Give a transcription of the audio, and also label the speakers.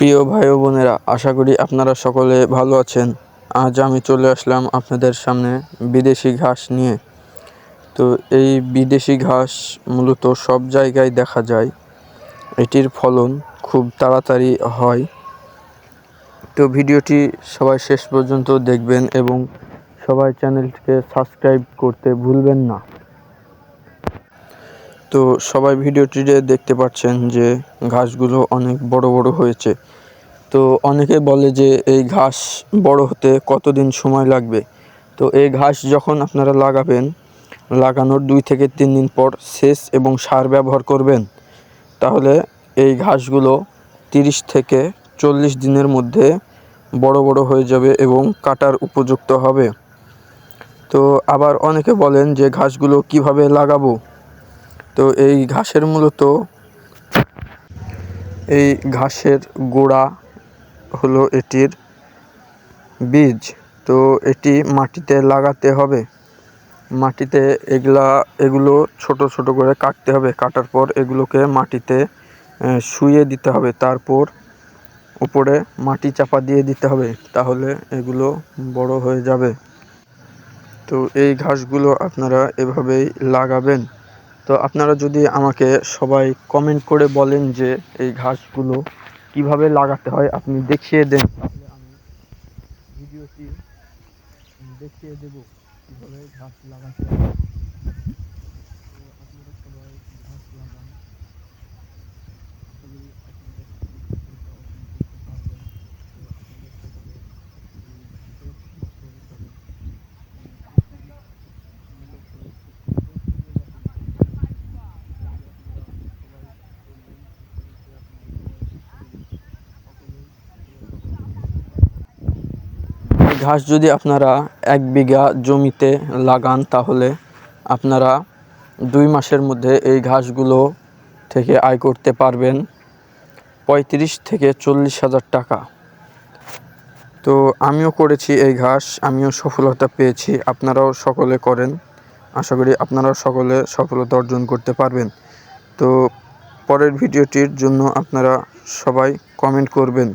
Speaker 1: প্রিয় ভাই বোনেরা, আশা করি আপনারা সকলে ভালো আছেন। আজ আমি চলে আসলাম আপনাদের সামনে বিদেশি ঘাস নিয়ে। তো এই বিদেশি ঘাস মূলত সব জায়গায় দেখা যায়। এটির ফলন খুব তাড়াতাড়ি হয়। তো ভিডিওটি সবাই শেষ পর্যন্ত দেখবেন এবং সবাই চ্যানেলটিকে সাবস্ক্রাইব করতে ভুলবেন না। তো সবাই ভিডিওটিতে দেখতে পাচ্ছেন যে ঘাসগুলো অনেক বড় বড় হয়েছে। তো অনেকে বলে যে এই ঘাস বড় হতে কতদিন সময় লাগবে? তো এই ঘাস যখন আপনারা লাগাবেন, লাগানোর দুই থেকে তিন দিন পর সেচ এবং সার ব্যবহার করবেন, তাহলে এই ঘাসগুলো তিরিশ থেকে চল্লিশ দিনের মধ্যে বড় বড় হয়ে যাবে এবং কাটার উপযুক্ত হবে। তো আবার অনেকে বলেন যে ঘাসগুলো কীভাবে লাগাবো? তো এই ঘাসের মূলত এই ঘাসের গোড়া হলো এটির বীজ। তো এটি মাটিতে লাগাতে হবে। মাটিতে এগুলা, এগুলো ছোট ছোট করে কাটতে হবে। কাটার পর এগুলোকে মাটিতে শুয়ে দিতে হবে। তারপর উপরে মাটি চাপা দিয়ে দিতে হবে। তাহলে এগুলো বড় হয়ে যাবে। তো এই ঘাসগুলো আপনারা এভাবেই লাগাবেন। তো আপনারা যদি আমাকে সবাই কমেন্ট করে বলেন যে এই ঘাসগুলো কীভাবে লাগাতে হয়, আপনি দেখিয়ে দেন। তাহলে আমি ভিডিওটি দেখিয়ে দেবো কীভাবে ঘাস লাগাতে হয় তো আপনারা সবাই ঘাস লাগান আশা করি আপনাদের উপকৃত অর্জন করতে পারবেন তো আপনাদের সকলে এই ঘাসের বছর হিসাবে এই ঘাস যদি আপনারা এক বিঘা জমিতে লাগান, তাহলে আপনারা দুই মাসের মধ্যে এই ঘাসগুলো থেকে আয় করতে পারবেন পঁয়ত্রিশ থেকে চল্লিশ হাজার টাকা। তো আমিও করেছি এই ঘাস, আমিও সফলতা পেয়েছি, আপনারাও সকলে করেন। আশা করি আপনারাও সকলে সফলতা অর্জন করতে পারবেন। তো পরের ভিডিওটির জন্য আপনারা সবাই কমেন্ট করবেন।